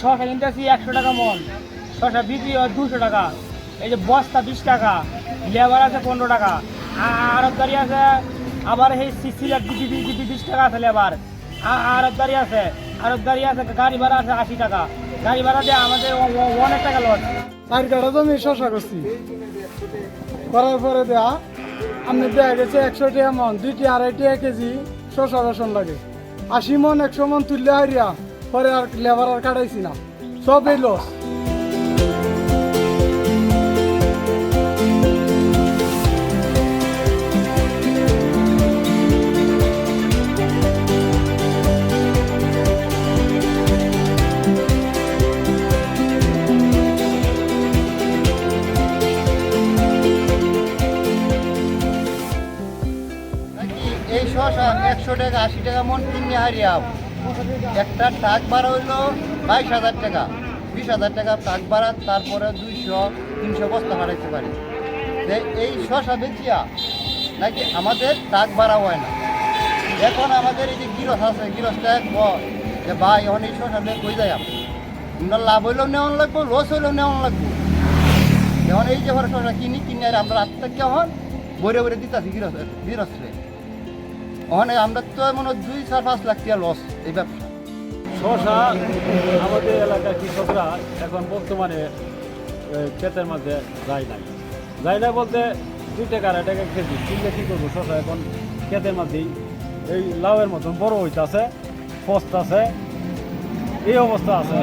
শশা কিনতেছি একশো টাকা মন। শশা বিক্রি হয় দুশো টাকা। এই যে বস্তা বিশ টাকা, লেবার আছে পনেরো টাকা। আরব গাড়ি আছে, আবার এই সিলার বিশ টাকা আছে লেবার। আরব গাড়ি আছে আরব গাড়ি আছে, গাড়ি ভাড়া আছে আশি টাকা। গাড়ি ভাড়া দিয়ে আমাদের অনেক টাকা লস চার কাটা জমি শশা করছি। করার পরে দেয়া আপনি দেখা গেছে একশো টাকা মন, দুইটি আড়াই টাকা কেজি শশা বেসন লাগে। আশি মন, একশো মন তুললে হারিয়া পরে আর লেবার আর কাটাইছি না। সব এই লস এই শশা একশো টাকা, আশি টাকা মন কিনে হারিয়াও একটা টাক ভাড়া হইল বাইশ হাজার টাকা। বিশ হাজার টাকা টাক ভাড়া, তারপরে দুইশো, তিনশো বস্তা হারাইতে পারি। এই শশা বেচিয়া নাকি আমাদের টাক ভাড়া হয় না? এখন আমাদের এই যে গিরস আছে, গিরসটা কয় যে ভাই, এখন এই শশা নিয়ে কই যায় আমরা লাভ হইলেও নেওয়ান লাগবো, লস হইলেও নেওয়ান লাগবো। এখন এই যে শশা কিনি, কিনে আমরা রাস্তা কেমন বইরে বইরে দিতেছি গিরস, গিরসরে। ওখানে আমরা তো মনে দুই চার পাঁচ লাখ টাকা লস এই ব্যবসা শশা, আমাদের এলাকার কৃষকরা এখন বর্তমানে ক্ষেতের মাঝে যায় নাই। যায় না বলতে দুই টাকা আড়াই টাকা কেজি। কিনলে কী করব শশা এখন ক্ষেতের মাঝেই? এই লাউয়ের মতন বড় হইতাছে আছে এই অবস্থা আছে